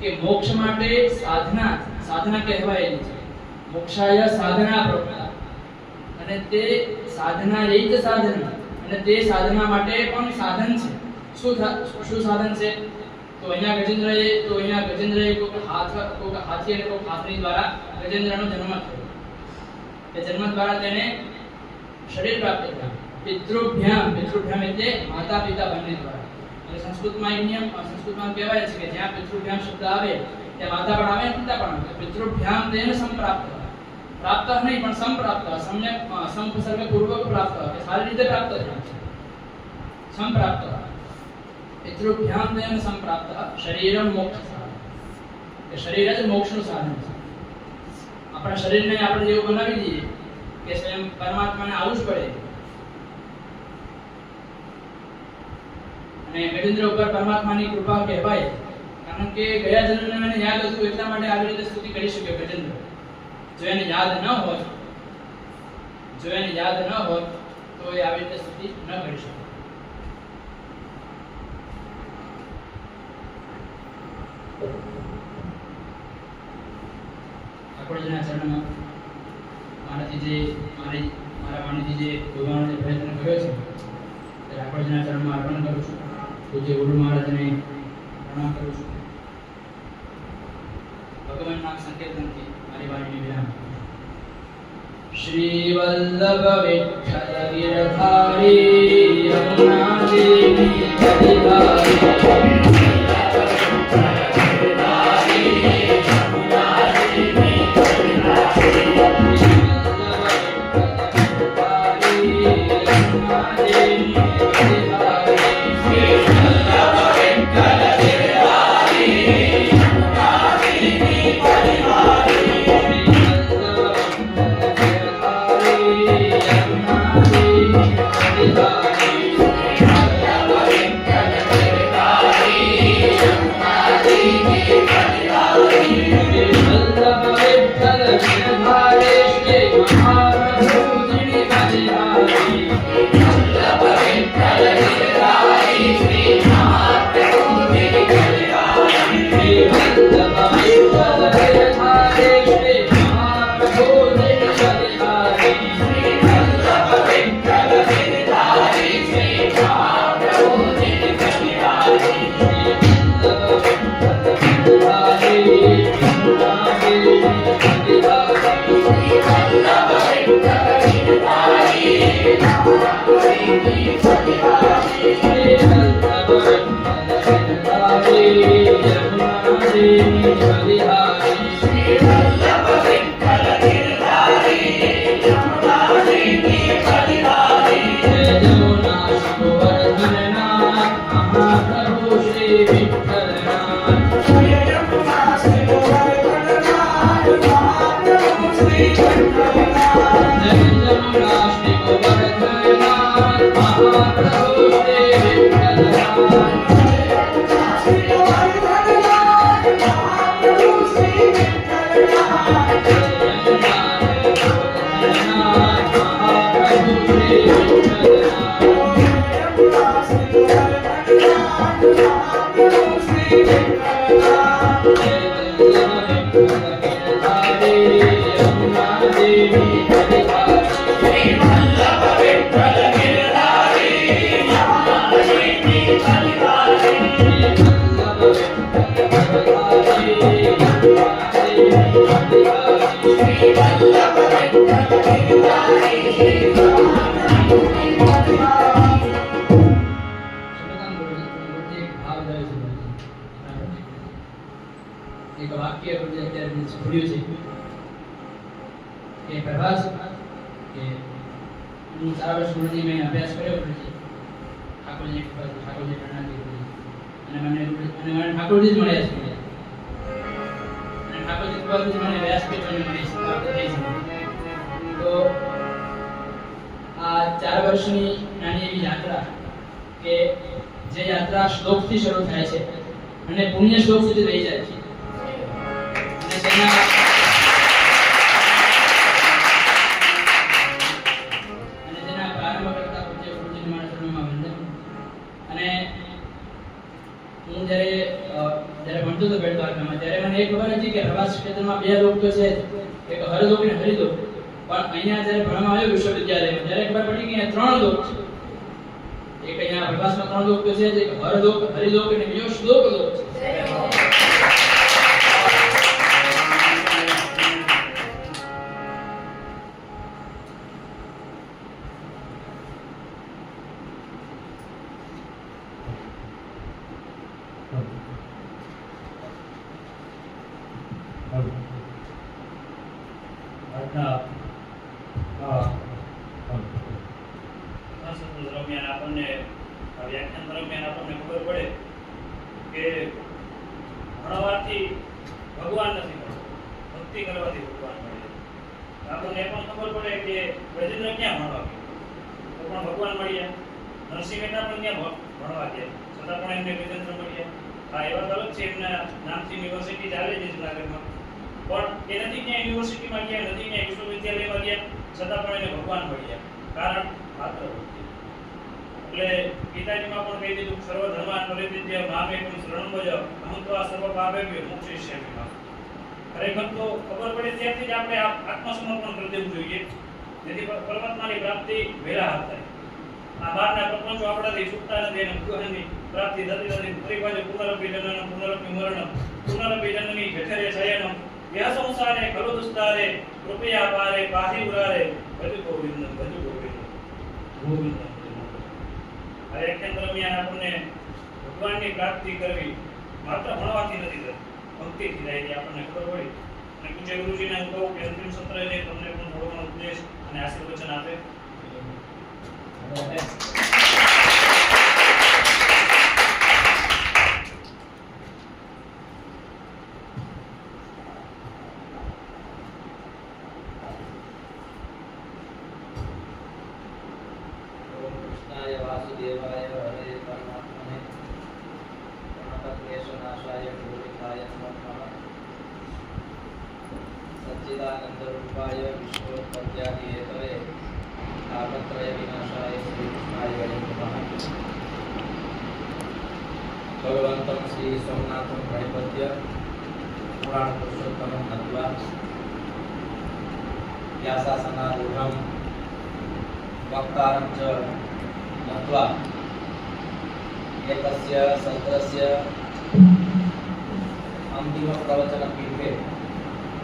કે મોક્ષ માટે સાધના સાધના કહેવાયેલી છે. મોક્ષાય સાધના પ્રકાર અને તે સાધના રહિત સાધન અને તે સાધના માટે પણ સાધન છે. શું શું સાધન છે? તો અહીંયા ગજેન્દ્રએ, તો અહીંયા ગજેન્દ્રએ કોઈક હાથ, કોઈક હાથી અને કોઈક હાથની દ્વારા ગજેન્દ્રનો જન્મ થયો. એ જન્મ દ્વારા તેને શરીર પ્રાપ્ત થયા. પિતૃભ્યામ પિતૃભ્યામ એટલે માતા પિતા બંને દ્વારા. અને સંસ્કૃતમાં એક નિયમ સંસ્કૃતમાં કહેવાય છે કે જ્યાં પિતૃભ્યામ શબ્દ આવે, ત્યાં માતા પણ આવે પિતા પણ આવે. પિતૃભ્યામ તેન સંપ્રાપ્ત પ્રાપ્ત નહીં, પણ સંપ્રાપ્ત સમ્યક સંપસર્ગ પૂર્વક પ્રાપ્ત કે સારી રીતે પ્રાપ્ત થયા. છે સંપ્રાપ્ત પિતૃભ્યામ તેન સંપ્રાપ્ત શરીરમ મોક્ષ કે શરીર જ મોક્ષનું સાધન છે. આપણા શરીરને આપણે જેવું બનાવી દઈએ કે સ્વયં પરમાત્માને આવવું જ પડે. અને ગજેન્દ્ર ઉપર પરમાત્માની કૃપા કહેવાય. કારણ કે ગયા જન્મને મને યાદ હતું, એટલા માટે આવી રીતે સ્તુતિ કરી શકે ગજેન્દ્ર જો એને યાદ ન હોત, જો એને યાદ ન હોત, તો એ આવી રીતે સ્તુતિ ન કરી શકે. ઠાકોરજીના ચરણમાં મારાથી જે, મારી, મારા વાણીથી જે જે પ્રયત્ન કર્યો છે, તે ઠાકોરજીના ચરણમાં અર્પણ કરું છું. પૂજ્ય ગુરુ મહારાજને પ્રણામ કરું છું. ભગવાન નામ મારી વાણીને વિરામ. શ્રી વલ્લભ વિઠ્ઠલ ગિરધારી યમુના દેવી હરિધારી એક અત્યારે છે કે પ્રભાસ કે હું ચાર વર્ષ સુધી મેં અભ્યાસ કર્યો ગુરુજી ઠાકોરજી ઠાકોરજી પ્રેરણાથી ગુરુજી અને મને અને મને ઠાકોરજી જ મળ્યા છે. અને છે, આ ચાર વર્ષની નાની એવી યાત્રા કે જે યાત્રા શ્લોકથી શરૂ થાય છે અને પુણ્ય શ્લોક સુધી રહી જાય છે. તેના અને તેના પ્રારંભ કરતા જ્યારે મને એ ખબર હતી કે પ્રવાસ ક્ષેત્રમાં બે લોક તો છે. એક હરલોક અને હરિલોક પણ અહીંયા જ્યારે ભણવા આવ્યો વિશ્વવિદ્યાલયમાં, ત્યારે ખબર પડી કે ત્રણ લોક છે. એક અહીંયા પ્રવાસમાં ત્રણ લોક છે એક હરલોક હરિલોક અને બીજો શ્લોક લોક. ભણવાથી ભગવાન નથી મળતો. ભક્તિ કરવાથી ભગવાન મળે આપણને પણ ખબર પડે કે ગજેન્દ્ર ક્યાં ભણવા તો પણ ભગવાન મળ્યા. નરસિંહ મહેતા પણ ક્યાં ભણવા ગયા? છતાં પણ એમને ગજેન્દ્ર મળ્યા. હા એવા તરફ છે, એમના નામથી યુનિવર્સિટી ચાલે છે જુનાગઢમાં. પણ એ નથી ક્યાં યુનિવર્સિટીમાં ગયા, નથી ક્યાં વિશ્વવિદ્યાલયમાં ગયા, છતાં પણ એને ભગવાન મળ્યા. કારણ માત્ર ભક્તિ. એટલે ગીતાજીમાં પણ કહી દીધું સર્વ ધર્માન પરિત્યજ્ય મામેકમ શરણ ભજ અહં આ સર્વ પાપેભ્યો મોક્ષયિષ્યામિ મા ખરેખર તો ખબર પડે ત્યારથી જ આપણે આત્મસમર્પણ કરી દેવું જોઈએ. જેથી પર- પરમાત્માની પ્રાપ્તિ વેલા હાથ થાય. આ બહારના પ્રપંચો આપણાથી છૂટતા નથી અને ગુહની પ્રાપ્તિ થતી નથી. ફરી પાછું પુનરપી જનનમ પુનરપી જઠરે શયનમ યહ સંસારે ખલુ દુસ્તારે કૃપયા પારે પાહી ઉરારે ભજ ગોવિંદ ભજ ગોવિંદ ગોવિંદમ આ એક દરમિયાન આપણને ભગવાનની પ્રાપ્તિ કરવી માત્ર ભણવાથી નથી થતી, ભક્તિથી થાય છે, આપણને ખબર હોય. અને પૂજ્ય ગુરુજીને હું કહું કે અંતિમ સત્ર છે, તમને પણ ઘણો ઉપદેશ અને આશીર્વચન આપે. देवाय हरे परमात्मने प्रणतक्लेशनाशाय गोविन्दाय नमः सच्चिदानन्दरूपाय विश्वोत्पत्त्यादिहेतवे तापत्रयविनाशाय श्रीकृष्णाय वयं नमः भगवन्तं श्री सोमनाथं प्रणिपत्य पुराणपुरुषोत्तमं नत्वा व्यासासनारूढं वक्तारं च नत्वा एकस्य सत्रस्य अन्तिमप्रवचनपीठे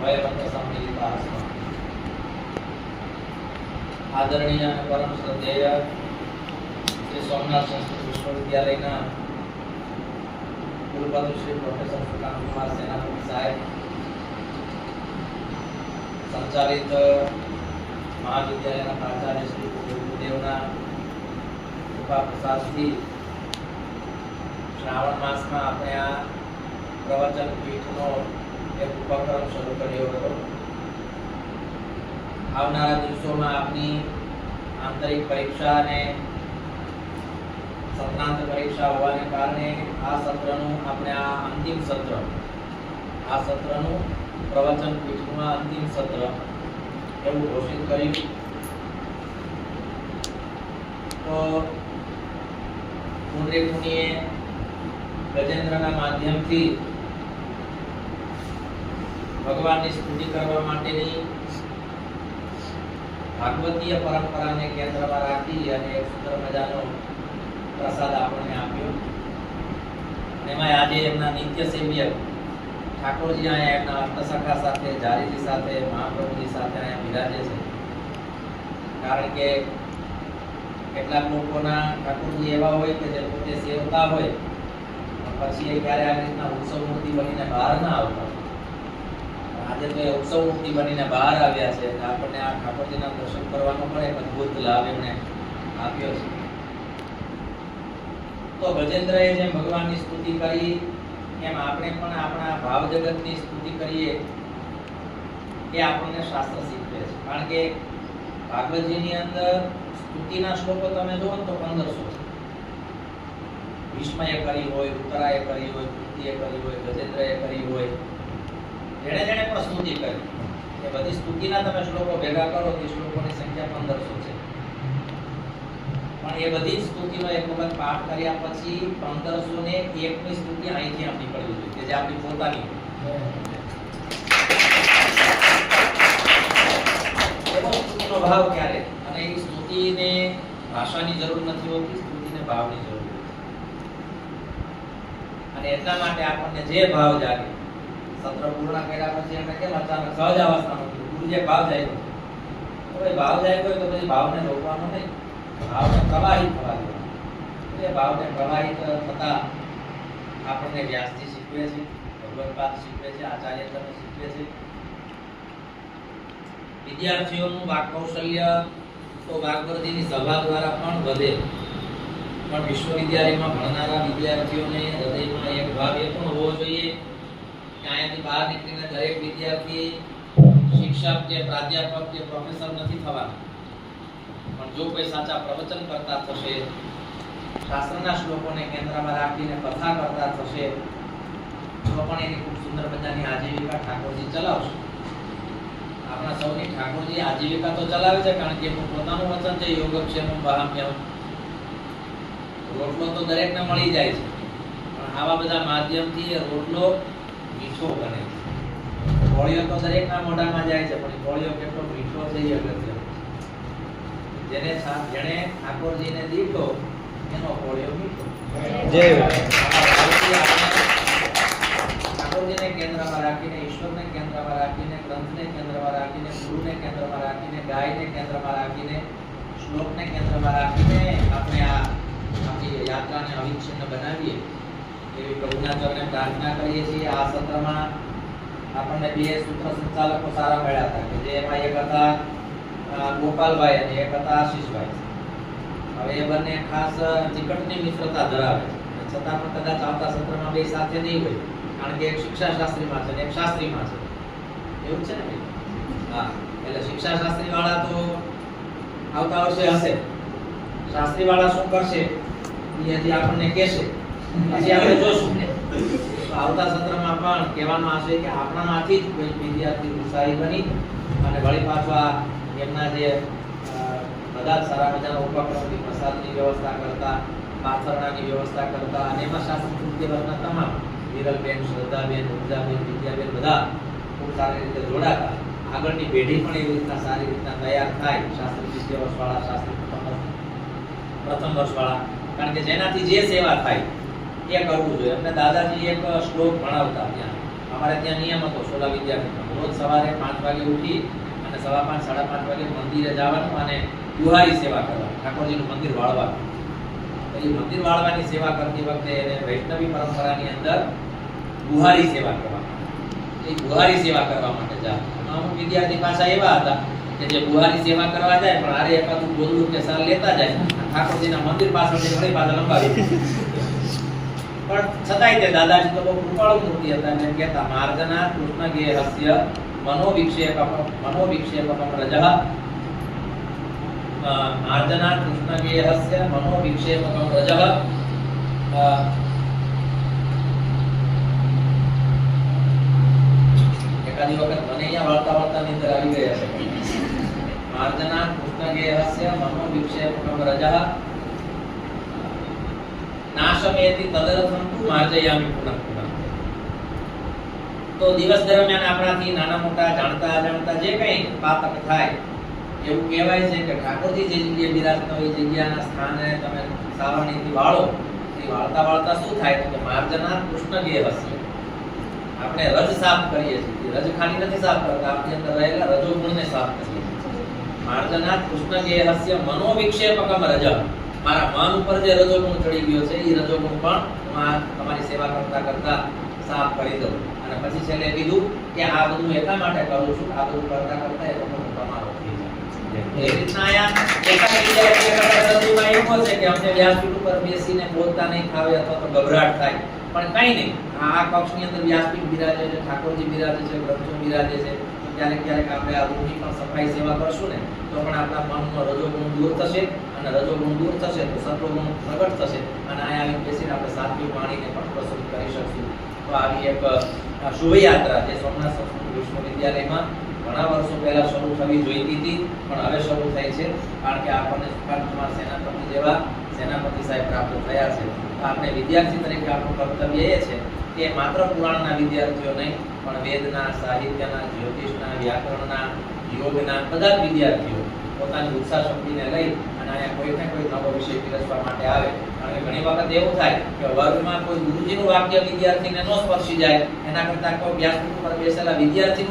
वयमत्र सम्मिलिताः स्मः આદરણીય અને પરમ શ્રદ્ધેય શ્રી સોમનાથ સંસ્કૃત વિશ્વવિદ્યાલયના કુલપતિ શ્રી પ્રોફેસર સુકાંત કુમાર સેનાપતિ સાહેબ સંચાલિત મહાવિદ્યાલયના પ્રાચાર્ય શ્રી ગુરુદેવના કૃપા પ્રસાદથી શ્રાવણ માસમાં આપણે આ પ્રવચન પીઠનો એક ઉપક્રમ શરૂ કર્યો હતો. આવનારા દિવસોમાં આપની આંતરિક પરીક્ષા અને સત્રાંત પરીક્ષા હોવાને કારણે આ સત્રનું આપણે આ અંતિમ સત્ર, આ સત્રનું પ્રવચન પીઠનું આ અંતિમ સત્ર એવું ઘોષિત કર્યું. તો પુંડરે મુનિએ ગજેન્દ્રના માધ્યમથી ભગવાનની સ્તુતિ કરવા માટેની ભાગવતીય પરંપરાને કેન્દ્રમાં રાખી અને એક સુંદર મજાનો પ્રસાદ આપણને આપ્યો. એમાં આજે એમના નિત્ય સેવ્ય ઠાકોરજી અહીંયા એમના અર્થસખા સાથે, જારીજી સાથે, મહાપ્રભુજી સાથે અહીંયા બિરાજે છે. કારણ કે કેટલાક લોકોના ઠાકોરજી એવા હોય કે જે પોતે સેવતા હોય પછી એ ક્યારે આ રીતના ઉત્સવ મૂર્તિ બનીને બહાર ના આવતા આજે તો એ ઉત્સવ મૂર્તિ બનીને બહાર આવ્યા છે, એટલે આપણને આ ઠાકોરજીના દર્શન કરવાનો પણ એક અદ્ભુત લાભ એમણે આપ્યો છે. તો ગજેન્દ્રએ જેમ ભગવાનની સ્તુતિ કરી, એમ આપણે પણ આપણા ભાવ જગતની સ્તુતિ કરીએ એ આપણને શાસ્ત્ર શીખવે છે. કારણ કે ભાગવતજીની અંદર સ્તુતિના શ્લોકો તમે જુઓ તો પંદરસો ભીષ્મએ કરી હોય, ઉત્તરાએ કરી હોય, કૃતિએ કરી હોય, ગજેન્દ્રએ કરી હોય, જેણે જેણે પણ સ્તુતિ કરી. એ બધી સ્તુતિના તમે શ્લોકો ભેગા કરો તો શ્લોકોની સંખ્યા પંદરસો છે. પણ એ બધી સ્તુતિનો એક વખત પાઠ કર્યા પછી પંદરસો ને એકની સ્તુતિ અહીંથી આમ પડવી જોઈએ કે જે આપણી પોતાની ભાવ ક્યારે? અને એ સ્તુતિને ભાષાની જરૂર નથી હોતી સ્તુતિને ભાવની જરૂર અને એટલા માટે આપણને જે ભાવ જાગે, સત્ર પૂર્ણ કર્યા પછી આપણે કેમ અચાનક સહજ અવસ્થામાં ગુરુ જે ભાવ જાય તો એ ભાવ જાય હોય તો પછી ભાવને રોકવાનો નહીં. ભાવને પ્રવાહિત થવા દેવાનો. એ ભાવને પ્રવાહિત થતા આપણને વ્યાસજી શીખવે છે ભગવદપાદ શીખવે છે, આચાર્ય શીખવે છે. વિદ્યાર્થીઓનું વાક કૌશલ્ય તો વાગવર્ધીની સભા દ્વારા પણ વધે. પણ વિશ્વવિદ્યાલયમાં ભણનારા વિદ્યાર્થીઓને હૃદયમાં એક ભાવ એ પણ હોવો જોઈએ. કે અહીંયાથી બહાર નીકળીને દરેક વિદ્યાર્થી શિક્ષક કે પ્રાધ્યાપક કે પ્રોફેસર નથી થવાના. પણ જો કોઈ સાચા પ્રવચન કરતા થશે, શાસ્ત્રના શ્લોકોને કેન્દ્રમાં રાખીને કથા કરતા થશે, તો પણ એની ખૂબ સુંદર મજાની આજીવિકા ઠાકોરજી ચલાવશે. આપણા સૌની ઠાકોરજી આજીવિકા તો ચલાવે છે કારણ કે એમનું પોતાનું વચન છે યોગક્ષેમમ બહામ્યમ રોટલો તો દરેકને મળી જાય છે પણ આવા બધા માધ્યમથી રોટલો મીઠો બને છે. કોળિયો તો દરેકના મોઢામાં જાય છે પણ કોળિયો કેટલો મીઠો થઈ અગત્ય જેને જેણે ઠાકોરજીને દીઠો એનો કોળિયો મીઠો. જય. આપણે ઠાકોરજીને કેન્દ્રમાં રાખીને ઈશ્વરને કેન્દ્રમાં રાખીને ગ્રંથને કેન્દ્રમાં રાખીને ગુરુને કેન્દ્રમાં રાખીને ગાયને કેન્દ્રમાં રાખીને, શ્લોકને કેન્દ્રમાં રાખીને આપણે આ આપણી યાત્રાને અવિચ્છિન્ન બનાવીએ એવી પ્રભુના ચરણે પ્રાર્થના કરીએ છીએ. આ સત્રમાં આપણને બે સૂત્ર સંચાલકો સારા મળ્યા હતા કે જે એમાં એક હતા ગોપાલભાઈ અને એક હતા આશીષભાઈ. હવે એ બંને ખાસ નિકટની મિત્રતા ધરાવે છે. છતાં પણ કદાચ આવતા સત્રમાં બે સાથે નહીં હોય, કારણ કે એક શિક્ષા શાસ્ત્રીમાં છે અને એક શાસ્ત્રીમાં છે. એવું છે ને હા. એટલે શિક્ષા શાસ્ત્રી વાળા તો આવતા વર્ષે હશે. શાસ્ત્રી વાળા શું કરશે? એથી આપણને કહેશે. પછી આપણે જોશું. આવતા સત્રમાં પણ કહેવામાં આવશે કે આપણામાંથી જ કોઈ વિદ્યાર્થી ઉત્સાહી બની અને વળી પાછા એમના જે બધા જ સારા મજાના ઉપક્રમથી પ્રસાદની વ્યવસ્થા કરતા, પાથરણાની વ્યવસ્થા કરતા અને એમાં શાસ્ત્રી વર્ગના તમામ વિરલબેન, શ્રદ્ધાબેન, ઉર્જાબેન, વિદ્યાબેન બધા ખૂબ સારી રીતે જોડાતા. આગળની પેઢી પણ એવી રીતના સારી રીતના તૈયાર થાય. શાસ્ત્રી દ્વિતીય વર્ષવાળા શાસ્ત્રી પ્રથમ વર્ષ- વર્ષવાળા. કારણ કે જેનાથી જે સેવા થાય, એ કરવું જોઈએ. અમને દાદાજી એક શ્લોક ભણાવતા ત્યાં. અમારે ત્યાં નિયમ હતો, સોલા વિદ્યાપીઠમાં રોજ સવારે પાંચ વાગે ઉઠી અને સવા પાંચ, સાડા પાંચ વાગે મંદિરે જવાનું અને દુહારી સેવા કરવા ઠાકોરજીનું મંદિર વાળવાનું. પછી મંદિર વાળવાની સેવા કરતી વખતે એને વૈષ્ણવી પરંપરાની અંદર ગુહારી સેવા કરવા એ બુહારી સેવા કરવા માટે જા અમુક વિદ્યાર્થી પાછા એવા હતા કે જે બુહારી સેવા કરવા જાય, પણ આરે એકાદું બોલવું કે સાર લેતા જાય. ઠાકોરજીના મંદિર પાસે ઘણી પાછા લંબાવી પણ છતાંય તે દાદાજી તો બહુ કૃપાળુ મૂર્તિ હતા એમ કહેતા, માર્ગના કૃષ્ણ ગે હસ્ય મનોવિક્ષેપ મનોવિક્ષેપ રજ. માર્જના કૃષ્ણ ગે હસ્ય મનોવિક્ષેપ રજઃ. અ, એકાદી વખત મને અહીંયા વાળતા વાળતા નીંદર આવી ગઈ હશે માર્જના કૃષ્ણ ગે હસ્ય મનોવિક્ષેપમ રજઃ નાશમેતિ તદરથમ તુ માર્જયામિ પુનઃ પુનઃ તો દિવસ દરમિયાન આપણાથી નાના મોટા જાણતા અજાણતા જે કંઈ પાતક થાય એવું કહેવાય છે કે ઠાકોરજી જે જગ્યાએ બિરાજતા હોય એ જગ્યાના સ્થાને તમે સાવરણીથી વાળો એ વાળતા વાળતા શું થાય તો કે માર્જના કૃષ્ણ ગે હસ્ય આપણે રજ સાફ કરીએ છીએ. રજ ખાલી નથી સાફ કરતા. આપણી અંદર રહેલા રજોગુણને સાફ કરીએ છીએ. માર્જના કૃષ્ણ જે હસ્ય મનોવિક્ષેપકમ રજ મારા મન ઉપર જે રજોગુણ ચડી ગયો છે એ રજોગુણ પણ તમારી સેવા કરતા કરતા સાફ કરી દઉં. અને પછી છેલ્લે કીધું કે આ બધું એટલા માટે કરું છું આ બધું કરતા કરતા એ લોકો તમારો થઈ જાય. એ રીતના આયા એકા વિદ્યાર્થી એકા રજૂમાં એવો છે કે અમને વ્યાસપીઠ ઉપર બેસીને બોલતા નહીં ફાવે અથવા તો ગભરાટ થાય. પણ કઈ નહીં. આ કક્ષની અંદર વ્યાસપીઠ બિરાજે છે, ઠાકોરજી બિરાજે છે, ગ્રંથો બિરાજે છે. ક્યારેક ક્યારેક આપણે આ રૂમની પણ સફાઈ સેવા કરશું ને, તો પણ આપણા મનનો રજોગુણ દૂર થશે અને રજોગુણ દૂર થશે તો સત્વગુણ પ્રગટ થશે અને અહીંયા આવીને બેસીને આપણે સાત્વિક વાણીને પણ પ્રસ્તુત કરી શકશું. તો આવી એક શુભયાત્રા જે સોમનાથ સંસ્કૃત વિશ્વવિદ્યાલયમાં ઘણા વર્ષો પહેલા શરૂ થવી જોઈતી હતી, પણ હવે શરૂ થઈ છે. કારણ કે આપણને સુકાંત કુમાર સેનાપતિ જેવા સેનાપતિ સાહેબ પ્રાપ્ત થયા છે. તો આપણે વિદ્યાર્થી તરીકે આપણું કર્તવ્ય એ છે કે માત્ર પુરાણના વિદ્યાર્થીઓ નહીં, પણ વેદના, સાહિત્યના, જ્યોતિષના, વ્યાકરણના, યોગના બધા જ વિદ્યાર્થીઓ પોતાની ઉત્સાહ શક્તિને લઈ અને અહીંયા કોઈ ને કોઈ નવો વિષય પીરસવા માટે આવે. કારણ કે ઘણી વખત એવું થાય કે વર્ગમાં કોઈ ગુરુજીનું વાક્ય વિદ્યાર્થીને ન સ્પર્શી જાય, એના કરતાં કોઈ વ્યાસપીઠ ઉપર બેસેલા વિદ્યાર્થીનું